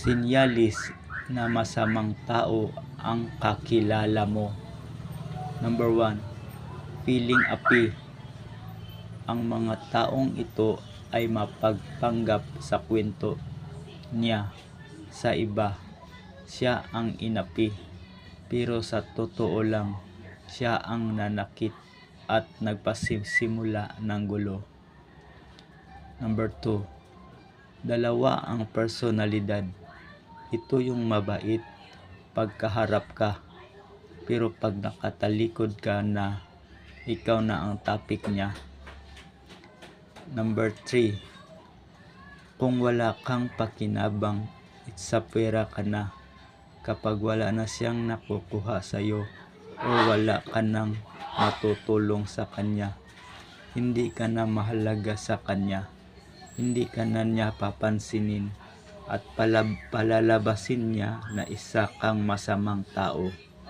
Sinyalis na masamang tao ang kakilala mo. Number 1. Feeling api. Ang mga taong ito ay mapagpanggap sa kwento niya sa iba. Siya ang inapi. Pero sa totoo lang, siya ang nanakit at nagpasimula ng gulo. Number 2. Dalawa ang personalidad. Ito yung mabait pagkaharap ka. Pero pag nakatalikod ka na, ikaw na ang topic niya. Number 3. Kung wala kang pakinabang, itsapwera ka na kapag wala na siyang nakukuha sa iyo o wala ka nang matutulong sa kanya. Hindi ka na mahalaga sa kanya. Hindi ka na niya papansinin at palab- palalabasin niya na isa kang masamang tao.